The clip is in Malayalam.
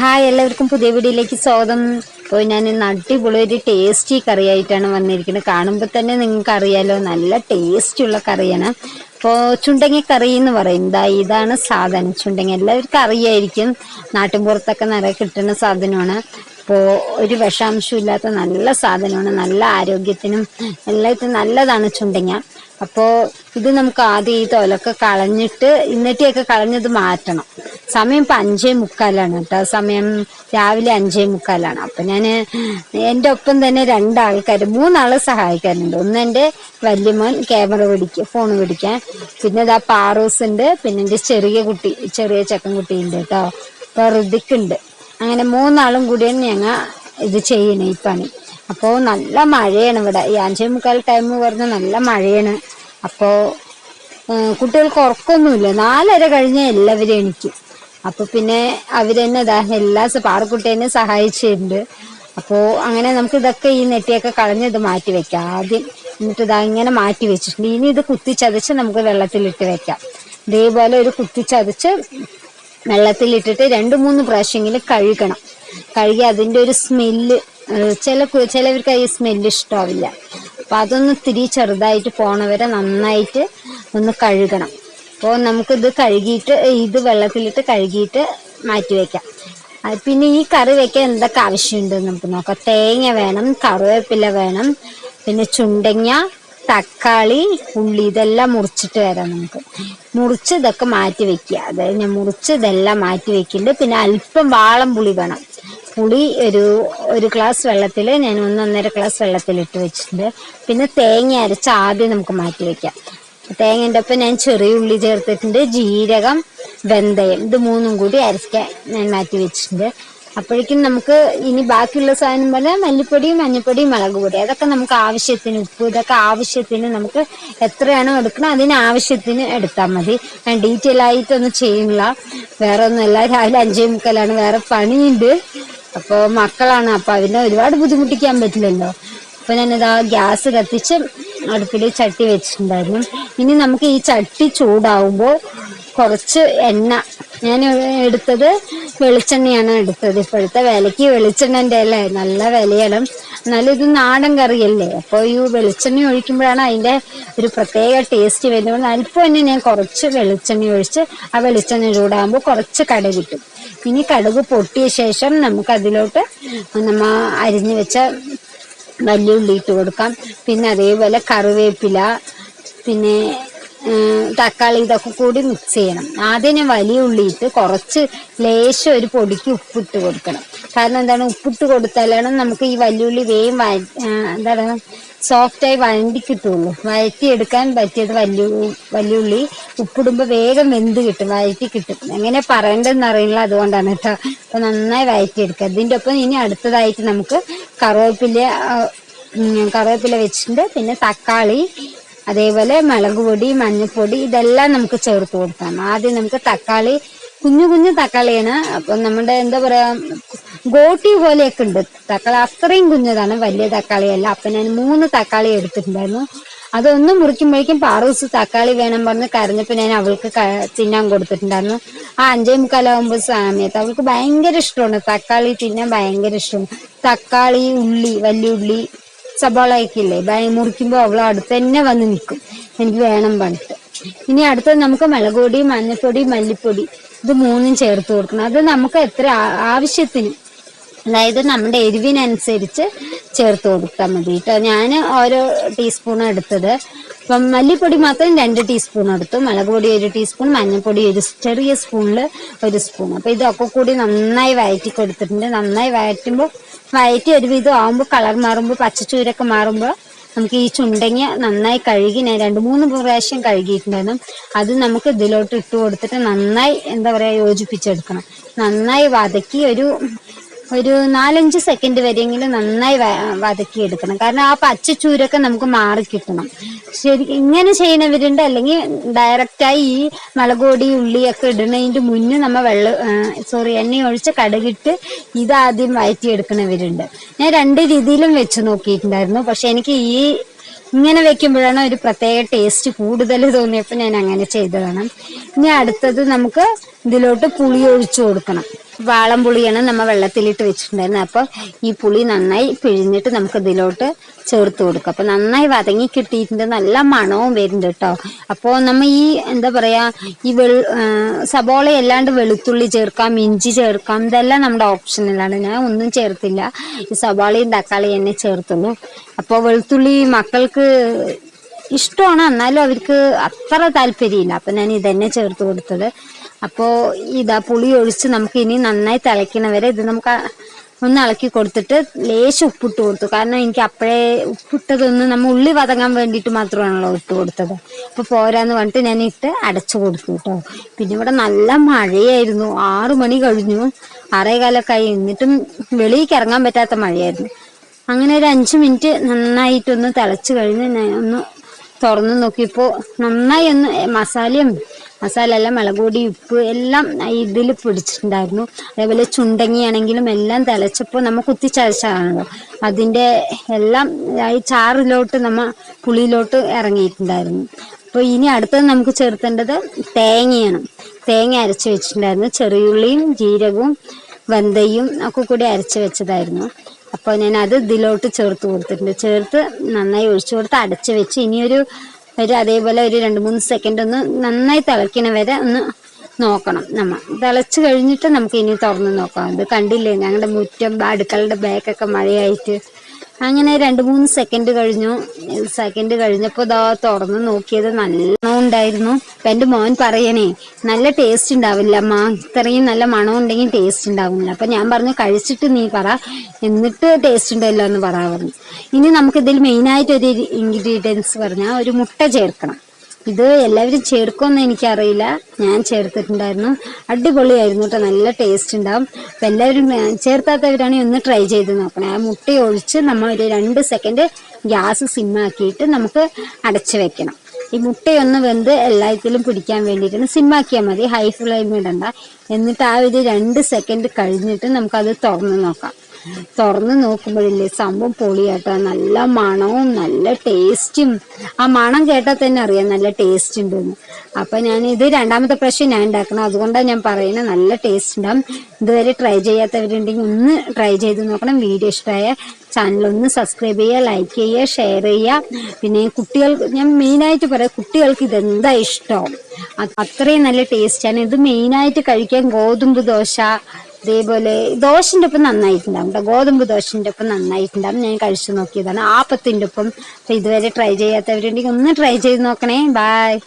ഹായ് എല്ലാവർക്കും പുതിയ വീഡിയോയിലേക്ക് സ്വാഗതം. ഇപ്പോൾ ഞാൻ ഇന്ന് അടിപൊളി ഒരു ടേസ്റ്റി കറിയായിട്ടാണ് വന്നിരിക്കുന്നത്. കാണുമ്പോൾ തന്നെ നിങ്ങൾക്ക് അറിയാലോ നല്ല ടേസ്റ്റുള്ള കറിയാണ്. അപ്പോൾ ചുണ്ടങ്ങ കറി എന്ന് പറയും. ഇതാ ഇതാണ് സാധനം. ചുണ്ടങ്ങ എല്ലാവർക്കും അറിയായിരിക്കും. നാട്ടിൻപുറത്തൊക്കെ നിറയെ കിട്ടുന്ന സാധനമാണ്. അപ്പോൾ ഒരു വിഷാംശം ഇല്ലാത്ത നല്ല സാധനമാണ് നല്ല ആരോഗ്യത്തിനും എല്ലാത്തിനും നല്ലതാണ് ചുണ്ടങ്ങ. അപ്പോൾ ഇത് നമുക്ക് ആദ്യം ഈ തൊലൊക്കെ കളഞ്ഞിട്ട് ഇന്നത്തെയൊക്കെ കളഞ്ഞത് മാറ്റണം. സമയം ഇപ്പം അഞ്ചേ മുക്കാലാണ് കേട്ടോ. സമയം രാവിലെ അഞ്ചേ മുക്കാലാണ്. അപ്പം ഞാൻ എന്റെ ഒപ്പം തന്നെ രണ്ടാൾക്കാർ മൂന്നാളെ സഹായിക്കാനുണ്ട്. ഒന്ന് എന്റെ വല്യമോൻ ക്യാമറ പിടിക്കുക ഫോൺ പിടിക്കാൻ. പിന്നെ ഇതാ പാറൂസ് ഉണ്ട് പിന്നെ എന്റെ ചെറിയ കുട്ടി ചെറിയ ചെക്കൻ കുട്ടി ഉണ്ട് കേട്ടോ. അപ്പോൾ ഋതിക്കുണ്ട് അങ്ങനെ മൂന്നാളും കൂടിയാണ് ഞങ്ങൾ ഇത് ചെയ്യണേ ഈ പണി. അപ്പോൾ നല്ല മഴയാണ് ഇവിടെ. ഈ അഞ്ചേ മുക്കാൽ ടൈം പറഞ്ഞ നല്ല മഴയാണ്. അപ്പോൾ കുട്ടികൾക്ക് ഉറക്കമൊന്നുമില്ല നാലര കഴിഞ്ഞ എല്ലാവരും എണിക്കും. അപ്പോൾ പിന്നെ അവരെന്നെ ഇതാ എല്ലാ പാറക്കുട്ടീനെ സഹായിച്ചിട്ടുണ്ട്. അപ്പോൾ അങ്ങനെ നമുക്ക് ഇതൊക്കെ ഈ നെറ്റിയൊക്കെ കളഞ്ഞ് ഇത് മാറ്റി വെക്കാം. ആദ്യം എന്നിട്ട് ഇതാ ഇങ്ങനെ മാറ്റി വെച്ചിട്ടുണ്ട്. ഇനി ഇത് കുത്തിച്ചതച്ച് നമുക്ക് വെള്ളത്തിലിട്ട് വെക്കാം. ഇതേപോലെ ഒരു കുത്തിച്ചതച്ച് വെള്ളത്തിലിട്ടിട്ട് രണ്ട് മൂന്ന് പ്രാവശ്യമെങ്കിലും കഴുകണം. കഴുകി അതിന്റെ ഒരു സ്മെല്ല് ചില ചിലവർക്ക് ഈ സ്മെല്ല് ഇഷ്ടമാവില്ല അപ്പം അതൊന്ന് തിരി ചെറുതായിട്ട് പോണവരെ നന്നായിട്ട് ഒന്ന് കഴുകണം. അപ്പോൾ നമുക്കിത് കഴുകിയിട്ട് ഇത് വെള്ളത്തിലിട്ട് കഴുകിയിട്ട് മാറ്റി വയ്ക്കാം പിന്നെ ഈ കറി വയ്ക്കാൻ എന്തൊക്കെ ആവശ്യമുണ്ട് നമുക്ക് നോക്കാം. തേങ്ങ വേണം കറിവേപ്പില വേണം പിന്നെ ചുണ്ടങ്ങ തക്കാളി ഉള്ളി ഇതെല്ലാം മുറിച്ചിട്ട് വരാം നമുക്ക്. മുറിച്ചതൊക്കെ മാറ്റി വെക്കുക. അതായത് ഞാൻ മുറിച്ചതെല്ലാം മാറ്റി വെക്കുന്നുണ്ട്. പിന്നെ അല്പം വാളം പുളി വേണം. പുളി ഒരു ഒരു ഗ്ലാസ് വെള്ളത്തിൽ ഞാൻ ഒന്നൊന്നര ഗ്ലാസ് വെള്ളത്തിൽ ഇട്ട് വെച്ചിട്ടുണ്ട്. പിന്നെ തേങ്ങ അരച്ച് ആദ്യം നമുക്ക് മാറ്റി വെക്കാം. തേങ്ങന്റെ ഒപ്പം ഞാൻ ചെറിയ ഉള്ളി ചേർത്തിട്ടുണ്ട്. ജീരകം വെന്തയം ഇത് മൂന്നും കൂടി അരയ്ക്കാൻ ഞാൻ മാറ്റി വെച്ചിട്ടുണ്ട്. അപ്പോഴേക്കും നമുക്ക് ഇനി ബാക്കിയുള്ള സാധനം പോലെ മല്ലിപ്പൊടിയും മഞ്ഞൾപ്പൊടിയും മുളക് പൊടി. അതൊക്കെ നമുക്ക് ആവശ്യത്തിന് ഉപ്പ് ഇതൊക്കെ ആവശ്യത്തിന് നമുക്ക് എത്രയാണോ എടുക്കണം അതിന് ആവശ്യത്തിന് എടുത്താൽ മതി. ഞാൻ ഡീറ്റെയിൽ ആയിട്ടൊന്നും ചെയ്യുന്നില്ല. വേറെ ഒന്നുമല്ല രാവിലെ അഞ്ചേ മുക്കാലാണ്. വേറെ പണിയുണ്ട്. അപ്പോൾ മക്കളാണ്. അപ്പോൾ അതിനെ ഒരുപാട് ബുദ്ധിമുട്ടിക്കാൻ പറ്റില്ലല്ലോ. അപ്പോൾ ഞാനിതാ ഗ്യാസ് കത്തിച്ച് അടുപ്പിൽ ചട്ടി വെച്ചിട്ടുണ്ടായിരുന്നു. ഇനി നമുക്ക് ഈ ചട്ടി ചൂടാവുമ്പോൾ കുറച്ച് എണ്ണ. ഞാൻ എടുത്തത് വെളിച്ചെണ്ണയാണ് എടുത്തത്. ഇപ്പോഴത്തെ വിലയ്ക്ക് വെളിച്ചെണ്ണന്റെ അല്ലേ? നല്ല വിലയാണ്. എന്നാലും ഇത് നാടൻ കറിയല്ലേ? അപ്പോൾ ഈ വെളിച്ചെണ്ണ ഒഴിക്കുമ്പോഴാണ് അതിന്റെ ഒരു പ്രത്യേക ടേസ്റ്റ് വരുന്നത്. അല്പം തന്നെ ഞാൻ കുറച്ച് വെളിച്ചെണ്ണ ഒഴിച്ച് ആ വെളിച്ചെണ്ണ ചൂടാകുമ്പോൾ കുറച്ച് കടുക് കിട്ടും ഇനി കടുക് പൊട്ടിയ ശേഷം നമുക്ക് അതിലോട്ട് നമ്മ അരിഞ്ഞു വെച്ച വലിയ ഉള്ളി ഇട്ട് കൊടുക്കാം. പിന്നെ അതേപോലെ കറിവേപ്പില പിന്നെ തക്കാളി ഇതൊക്കെ കൂടി മിക്സ് ചെയ്യണം. ആദ്യം ഞാൻ വലിയ ഉള്ളി ഇട്ട് കുറച്ച് ലേശം ഒരു പൊടിക്ക് ഉപ്പിട്ട് കൊടുക്കണം. കാരണം എന്താണ്? ഉപ്പിട്ട് കൊടുത്താലാണ് നമുക്ക് ഈ വലിയ ഉള്ളി വേഗം വഴ എന്താ എന്താണ്? സോഫ്റ്റായി വഴണ്ടി കിട്ടുള്ളൂ. വഴറ്റി എടുക്കാൻ പറ്റിയത് വലിയ വലിയുള്ളി ഉപ്പിടുമ്പോൾ വേഗം വെന്ത് കിട്ടും വഴറ്റി കിട്ടും. എങ്ങനെ പറയേണ്ടതെന്ന് അറിയില്ല. അതുകൊണ്ടാണ് കേട്ടോ അപ്പൊ നന്നായി വഴറ്റി എടുക്കുക ഇതിന്റെ ഒപ്പം ഇനി അടുത്തതായിട്ട് നമുക്ക് കറുവേപ്പില കറിവേപ്പില വെച്ചിട്ടുണ്ട്. പിന്നെ തക്കാളി അതേപോലെ മുളക് പൊടി മഞ്ഞൾപ്പൊടി ഇതെല്ലാം നമുക്ക് ചേർത്ത് കൊടുക്കാം. ആദ്യം നമുക്ക് തക്കാളി കുഞ്ഞു കുഞ്ഞു തക്കാളിയാണ്. അപ്പൊ നമ്മുടെ എന്താ പറയാ ഗോട്ടി പോലെയൊക്കെ ഉണ്ട്. തക്കാളി അത്രയും കുഞ്ഞതാണ് വലിയ തക്കാളിയല്ല. അപ്പൊ ഞാൻ മൂന്ന് തക്കാളി എടുത്തിട്ടുണ്ടായിരുന്നു. അതൊന്നും മുറിക്കുമ്പോഴേക്കും പാറൂസ് തക്കാളി വേണം പറഞ്ഞ് കരഞ്ഞപ്പോൾ ഞാൻ അവൾക്ക് തിന്നാൻ കൊടുത്തിട്ടുണ്ടായിരുന്നു. ആ അഞ്ചേ മുക്കാലാവുമ്പോൾ സമയത്ത് അവൾക്ക് ഭയങ്കര ഇഷ്ടമാണ്. തക്കാളി തിന്നാൻ ഭയങ്കര ഇഷ്ടമാണ്. തക്കാളി ഉള്ളി വലിയ ഉള്ളി സബോളയൊക്കെ ഇല്ലേ ഭയ മുറിക്കുമ്പോൾ അവൾ അടുത്ത് തന്നെ വന്ന് നിൽക്കും എനിക്ക് വേണം പറഞ്ഞിട്ട് ഇനി അടുത്തത് നമുക്ക് മുളക് പൊടി മഞ്ഞൾപ്പൊടി മല്ലിപ്പൊടി ഇത് മൂന്നും ചേർത്ത് കൊടുക്കണം. അത് നമുക്ക് എത്ര ആവശ്യത്തിന്. അതായത് നമ്മുടെ എരിവിനനുസരിച്ച് ചേർത്ത് കൊടുത്താൽ മതി. കേട്ടോ ഞാൻ ഓരോ ടീസ്പൂൺ എടുത്തത്. അപ്പം മല്ലിപ്പൊടി മാത്രം രണ്ട് ടീസ്പൂൺ എടുത്തു. മുളക് പൊടി ഒരു ടീസ്പൂൺ മഞ്ഞൾപ്പൊടി ഒരു ചെറിയ സ്പൂണിൽ ഒരു സ്പൂൺ അപ്പോൾ ഇതൊക്കെ കൂടി നന്നായി വഴറ്റി കൊടുത്തിട്ടുണ്ട്. നന്നായി വഴറ്റുമ്പോൾ വഴറ്റി ഒരുവിധം ആകുമ്പോൾ കളർ മാറുമ്പോൾ പച്ചച്ചൂരൊക്കെ മാറുമ്പോൾ നമുക്ക് ഈ ചുണ്ടങ്ങ നന്നായി കഴുകി ഞാൻ രണ്ട് മൂന്ന് പ്രാവശ്യം കഴുകിയിട്ടുണ്ടായിരുന്നു. അത് നമുക്ക് ഇതിലോട്ട് ഇട്ട് കൊടുത്തിട്ട് നന്നായി എന്താ പറയുക യോജിപ്പിച്ചെടുക്കണം. നന്നായി വതക്കി ഒരു ഒരു നാലഞ്ച് സെക്കൻഡ് വരെയെങ്കിലും നന്നായി വതക്കി എടുക്കണം കാരണം ആ പച്ച ചൂരൊക്കെ നമുക്ക് മാറി കിട്ടണം. ശരി ഇങ്ങനെ ചെയ്യുന്നവരുണ്ട്. അല്ലെങ്കിൽ ഡയറക്റ്റായി ഈ മുളക് ഉള്ളിയൊക്കെ ഇടുന്നതിന്റെ മുന്നേ നമ്മൾ വെള്ളം സോറി എണ്ണ ഒഴിച്ച് കടുകിട്ട് ഇതാദ്യം വഴറ്റിയെടുക്കുന്നവരുണ്ട് ഞാൻ രണ്ട് രീതിയിലും വെച്ച് നോക്കിയിട്ടുണ്ടായിരുന്നു. പക്ഷെ എനിക്ക് ഈ ഇങ്ങനെ വെക്കുമ്പോഴാണ് ഒരു പ്രത്യേക ടേസ്റ്റ് കൂടുതൽ തോന്നിയപ്പോൾ ഞാൻ അങ്ങനെ ചെയ്തതാണ്. ഇനി അടുത്തത് നമുക്ക് ഇതിലോട്ട് പുളി ഒഴിച്ചു കൊടുക്കണം. വാളം പുളിയാണ് നമ്മൾ വെള്ളത്തിലിട്ട് വെച്ചിട്ടുണ്ടായിരുന്നത് അപ്പോൾ ഈ പുളി നന്നായി പിഴിഞ്ഞിട്ട് നമുക്ക് ഇതിലോട്ട് ചേർത്ത് കൊടുക്കാം. അപ്പോൾ നന്നായി വതങ്ങി കിട്ടിയിട്ടുണ്ട്. നല്ല മണവും വരുന്നുണ്ട് കേട്ടോ. അപ്പോൾ നമ്മൾ ഈ എന്താ പറയുക ഈ വെളു സബോള അല്ലാണ്ട് വെളുത്തുള്ളി ചേർക്കാം ഇഞ്ചി ചേർക്കാം ഇതെല്ലാം നമ്മുടെ ഓപ്ഷനിലാണ്. ഞാൻ ഒന്നും ചേർത്തില്ല. ഈ സബോളയും തക്കാളിയും എന്നെ ചേർത്തുള്ളൂ. അപ്പോൾ വെളുത്തുള്ളി മക്കൾക്ക് ഇഷ്ടമാണ്. എന്നാലും അവർക്ക് അത്ര താല്പര്യമില്ല. അപ്പം ഞാൻ ഇതന്നെ ചേർത്ത് കൊടുത്തത്. അപ്പോൾ ഇതാ പുളി ഒഴിച്ച് നമുക്ക് ഇനി നന്നായി തിളയ്ക്കണവരെ ഇത് നമുക്ക് ഒന്ന് ഇളക്കി കൊടുത്തിട്ട് ലേശം ഉപ്പിട്ട് കൊടുത്തു. കാരണം എനിക്ക് അപ്പോഴേ ഉപ്പിട്ടതൊന്ന് നമ്മൾ ഉള്ളി വതങ്ങാൻ വേണ്ടിയിട്ട് മാത്രമാണല്ലോ ഇട്ട് കൊടുത്തത്. അപ്പോൾ പോരാന്ന് പറഞ്ഞിട്ട് ഞാൻ ഇട്ട് അടച്ചു കൊടുത്തു കേട്ടോ പിന്നെ ഇവിടെ നല്ല മഴയായിരുന്നു. ആറു മണി കഴിഞ്ഞു. ആറേകാലൊക്കെ ആയി. എന്നിട്ടും വെളിയിലേക്ക് ഇറങ്ങാൻ പറ്റാത്ത മഴയായിരുന്നു. അങ്ങനെ ഒരു അഞ്ച് മിനിറ്റ് നന്നായിട്ടൊന്ന് തിളച്ച് കഴിഞ്ഞ് ഞാൻ ഒന്ന് തുറന്ന് നോക്കിയപ്പോൾ നന്നായി ഒന്ന് മസാലയും മസാല എല്ലാം മുളകുപൊടി ഉപ്പ് എല്ലാം ഇതിൽ പിടിച്ചിട്ടുണ്ടായിരുന്നു. അതേപോലെ ചുണ്ടങ്ങിയാണെങ്കിലും എല്ലാം തിളച്ചപ്പോൾ നമ്മൾ കുത്തിച്ചതച്ചാണല്ലോ അതിന്റെ എല്ലാം ഈ ചാറിലോട്ട് നമ്മ പുളിയിലോട്ട് ഇറങ്ങിയിട്ടുണ്ടായിരുന്നു. അപ്പോൾ ഇനി അടുത്തത് നമുക്ക് ചേർത്തേണ്ടത് തേങ്ങയാണ്. തേങ്ങ അരച്ച് വെച്ചിട്ടുണ്ടായിരുന്നു. ചെറിയുള്ളിയും ജീരകവും വെന്തയും ഒക്കെ കൂടി അരച്ച് വെച്ചതായിരുന്നു. അപ്പോൾ ഞാൻ അത് ഇതിലോട്ട് ചേർത്ത് കൊടുത്തിട്ടുണ്ട്. ചേർത്ത് നന്നായി ഒഴിച്ചു കൊടുത്ത് അടച്ച് വെച്ച് ഇനിയൊരു ഒരു അതേപോലെ ഒരു രണ്ട് മൂന്ന് സെക്കൻഡ് ഒന്ന് നന്നായി തിളയ്ക്കണ വരെ ഒന്ന് നോക്കണം നമ്മ. തിളച്ച് കഴിഞ്ഞിട്ട് നമുക്ക് ഇനി തുറന്ന് നോക്കാം. ഇത് കണ്ടില്ലേ? ഞങ്ങളുടെ മുറ്റം അടുക്കളുടെ ബാക്കൊക്കെ മഴയായിട്ട്. അങ്ങനെ രണ്ട് മൂന്ന് സെക്കൻഡ് കഴിഞ്ഞു. സെക്കൻഡ് കഴിഞ്ഞപ്പോൾ ഇതാ തുറന്ന് നോക്കിയത് നല്ല ഉണ്ടായിരുന്നു. അപ്പം എന്റെ മോൻ പറയണേ നല്ല ടേസ്റ്റ് ഉണ്ടാവില്ല അമ്മ. ഇത്രയും നല്ല മണം ഉണ്ടെങ്കിൽ ടേസ്റ്റ് ഉണ്ടാവില്ല. അപ്പം ഞാൻ പറഞ്ഞു കഴിച്ചിട്ട് നീ പറ. എന്നിട്ട് ടേസ്റ്റ് ഉണ്ടല്ലോ എന്ന് പറയാൻ പറഞ്ഞു. ഇനി നമുക്കിതിൽ മെയിനായിട്ട് ഒരു ഇൻഗ്രീഡിയൻസ് പറഞ്ഞാൽ ഒരു മുട്ട ചേർക്കണം. ഇത് എല്ലാവരും ചേർക്കുമെന്ന് എനിക്കറിയില്ല. ഞാൻ ചേർത്തിട്ടുണ്ടായിരുന്നു. അടിപൊളിയായിരുന്നു കേട്ടോ നല്ല ടേസ്റ്റ് ഉണ്ടാവും. അപ്പം എല്ലാവരും ചേർത്താത്തവരാണെങ്കിൽ ഒന്ന് ട്രൈ ചെയ്ത് നോക്കണം. ആ മുട്ട ഒഴിച്ച് നമ്മൾ ഒരു രണ്ട് സെക്കൻഡ് ഗ്യാസ് സിമ്മാക്കിയിട്ട് നമുക്ക് അടച്ചു വെക്കണം. ഈ മുട്ടയൊന്ന് വെന്ത് എല്ലാത്തിലും പിടിക്കാൻ വേണ്ടിയിട്ടാണ് സിമ്മാക്കിയാൽ മതി. ഹൈ ഫ്ലെയിം ഇടണ്ട. എന്നിട്ട് ആ ഒരു രണ്ട് സെക്കൻഡ് കഴിഞ്ഞിട്ട് നമുക്കത് തുറന്ന് നോക്കാം. തുറന്ന് നോക്കുമ്പോഴില്ലേ സംഭവം പൊളിയാട്ടോ. നല്ല മണവും നല്ല ടേസ്റ്റും. ആ മണം കേട്ടാൽ തന്നെ അറിയാം നല്ല ടേസ്റ്റ് ഉണ്ടെന്ന് അപ്പൊ ഞാൻ ഇത് രണ്ടാമത്തെ പ്രാവശ്യം ഞാൻ ഉണ്ടാക്കണം. അതുകൊണ്ടാണ് ഞാൻ പറയുന്നത് നല്ല ടേസ്റ്റ് ഉണ്ടാവും ഇതുവരെ ട്രൈ ചെയ്യാത്തവരുണ്ടെങ്കിൽ ഒന്ന് ട്രൈ ചെയ്ത് നോക്കണം. വീഡിയോ ഇഷ്ടമായ ചാനൽ ഒന്ന് സബ്സ്ക്രൈബ് ചെയ്യുക ലൈക്ക് ചെയ്യുക ഷെയർ ചെയ്യുക. പിന്നെ കുട്ടികൾക്ക് ഞാൻ മെയിനായിട്ട് പറയാം കുട്ടികൾക്ക് ഇതെന്താ ഇഷ്ടം? അത് അത്രയും നല്ല ടേസ്റ്റാണ്. ഇത് മെയിനായിട്ട് കഴിക്കാൻ ഗോതമ്പ് ദോശ അതേപോലെ ദോശന്റെ ഒപ്പം നന്നായിട്ടുണ്ടാവും കേട്ടോ. ഗോതമ്പ് ദോശന്റെ ഒപ്പം നന്നായിട്ടുണ്ടാവും. ഞാൻ കഴിച്ചു നോക്കിയതാണ്. ആപ്പത്തിന്റെ ഒപ്പം ഇതുവരെ ട്രൈ ചെയ്യാത്തവരുണ്ടെങ്കിൽ ഒന്ന് ട്രൈ ചെയ്ത് നോക്കണേ. ബായ്